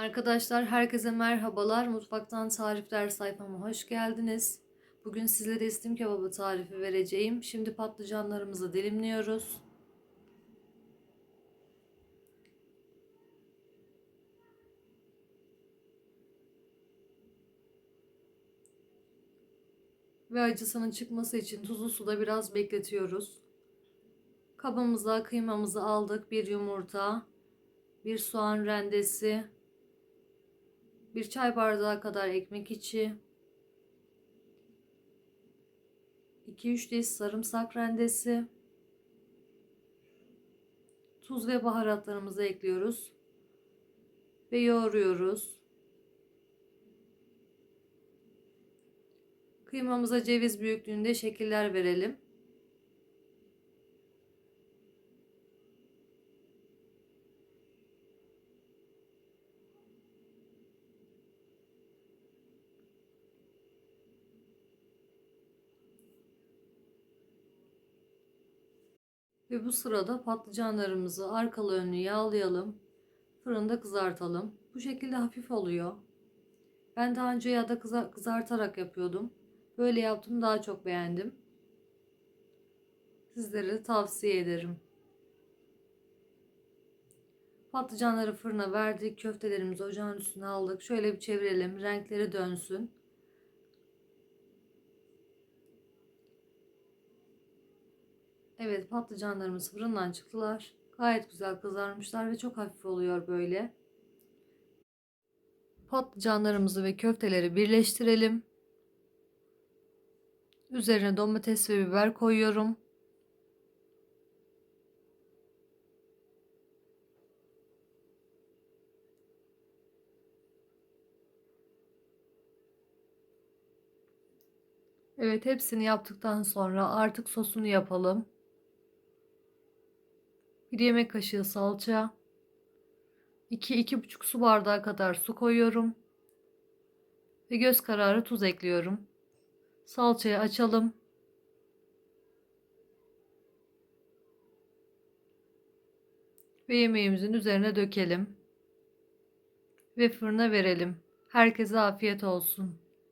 Arkadaşlar herkese merhabalar. Mutfaktan tarifler sayfama hoş geldiniz. Bugün sizlere istim kebabı tarifi vereceğim. Şimdi patlıcanlarımızı dilimliyoruz. Ve acısının çıkması için tuzlu suda biraz bekletiyoruz. Kabımıza kıymamızı aldık. Bir yumurta, bir soğan rendesi, bir çay bardağı kadar ekmek içi, 2-3 diş sarımsak rendesi, tuz ve baharatlarımızı ekliyoruz ve yoğuruyoruz. Kıymamıza ceviz büyüklüğünde şekiller verelim. Ve bu sırada patlıcanlarımızı arkalı önlü yağlayalım. Fırında kızartalım. Bu şekilde hafif oluyor. Ben daha önce yağda kızartarak yapıyordum. Böyle yaptım daha çok beğendim. Sizlere de tavsiye ederim. Patlıcanları fırına verdik. Köftelerimizi ocağın üstüne aldık. Şöyle bir çevirelim. Renkleri dönsün. Evet patlıcanlarımız fırından çıktılar. Gayet güzel kızarmışlar ve çok hafif oluyor böyle. Patlıcanlarımızı ve köfteleri birleştirelim. Üzerine domates ve biber koyuyorum. Evet hepsini yaptıktan sonra artık sosunu yapalım. Bir yemek kaşığı salça. 2-2,5 su bardağı kadar su koyuyorum. Ve göz kararı tuz ekliyorum. Salçayı açalım. Ve yemeğimizin üzerine dökelim. Ve fırına verelim. Herkese afiyet olsun.